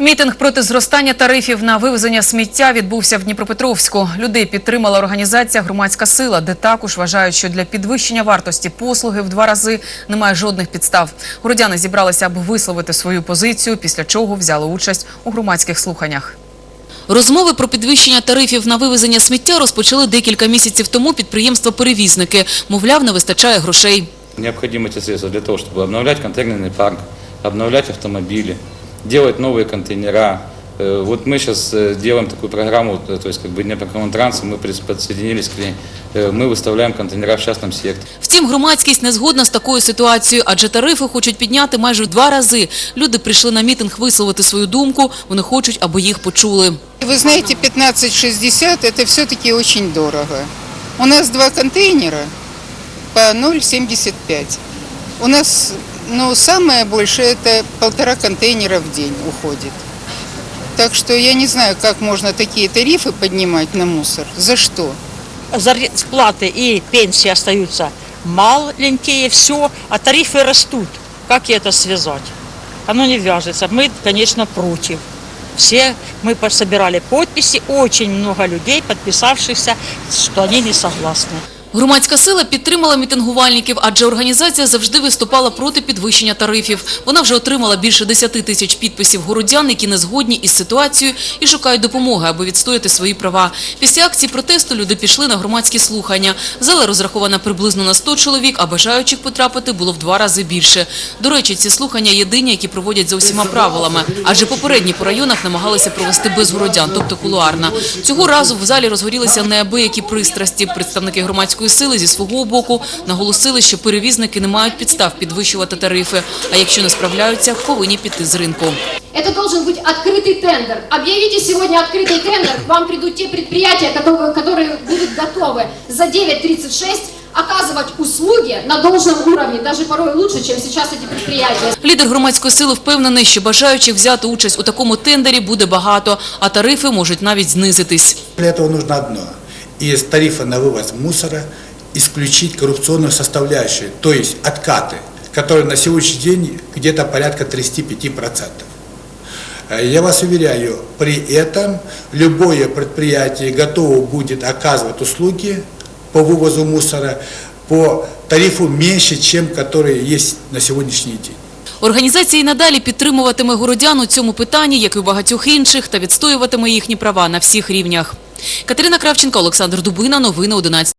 Мітинг проти зростання тарифів на вивезення сміття відбувся в Дніпропетровську. Людей підтримала організація Громадська сила, де також вважають, що для підвищення вартості послуги в два рази немає жодних підстав. Городяни зібралися, аби висловити свою позицію, після чого взяли участь у громадських слуханнях. Розмови про підвищення тарифів на вивезення сміття розпочали декілька місяців тому підприємства-перевізники. Мовляв, не вистачає грошей. Необходимы эти средства для того, чтобы обновлять контейнерный парк, обновлять автомобили, делать новые контейнера. Э, Вот мы сейчас делаем такую программу, э, то есть как бы Днепропетровтранс, мы прис- подсоединились к ней. Э, Мы выставляем контейнера в частном секторе. Втім, громадськість не згодна з такою ситуацією, адже тарифи хочуть підняти майже в два рази. Люди прийшли на мітинг висловити свою думку, вони хочуть, аби їх почули. Вы знаете, 15,60 это все-таки очень дорого. У нас два контейнера по 0,75. У нас, ну, самое большее это полтора контейнера в день уходит. Так что я не знаю, как можно такие тарифы поднимать на мусор. За что? зарплаты и пенсии остаются маленькие, все, а тарифы растут. Как это связать? Оно не вяжется. Мы, конечно, против. Все мы собирали подписи, очень много людей, подписавшихся, что они не согласны. Громадська сила підтримала мітингувальників, адже організація завжди виступала проти підвищення тарифів. Вона вже отримала більше 10 тисяч підписів городян, які не згодні із ситуацією і шукають допомоги, аби відстояти свої права. Після акції протесту люди пішли на громадські слухання. Зала розрахована приблизно на 100 чоловік, а бажаючих потрапити було в два рази більше. До речі, ці слухання єдині, які проводять за усіма правилами, адже попередні по районах намагалися провести без городян, тобто кулуарно. Цього разу в залі розгорілися неабиякі пристрасті. Представники громадської сили зі свого боку наголосили, що перевізники не мають підстав підвищувати тарифи, а якщо не справляються, повинні піти з ринку. Это должен быть открытый тендер. Объявите сегодня открытый тендер, к вам придут те предприятия, которые, которые будут готовы за 9.36 оказывать услуги на должном уровне, даже порой лучше, чем сейчас эти предприятия. Лідер громадської сили впевнений, що бажаючих взяти участь у такому тендері буде багато, а тарифи можуть навіть знизитись. Для этого нужно одно. Из тарифа на вывоз мусора исключить коррупционную составляющую, то есть откаты, которые на сегодняшний день где-то порядка 35%. Э, Я вас уверяю, при этом любое предприятие готово будет оказывать услуги по вывозу мусора по тарифу меньше, чем которые есть на сегодняшний день. Організація і надалі підтримуватиме городян у цьому питанні, як і у багатьох інших, та відстоюватиме їхні права на всіх рівнях. Катерина Кравченко, Олександр Дубина. Новини 11.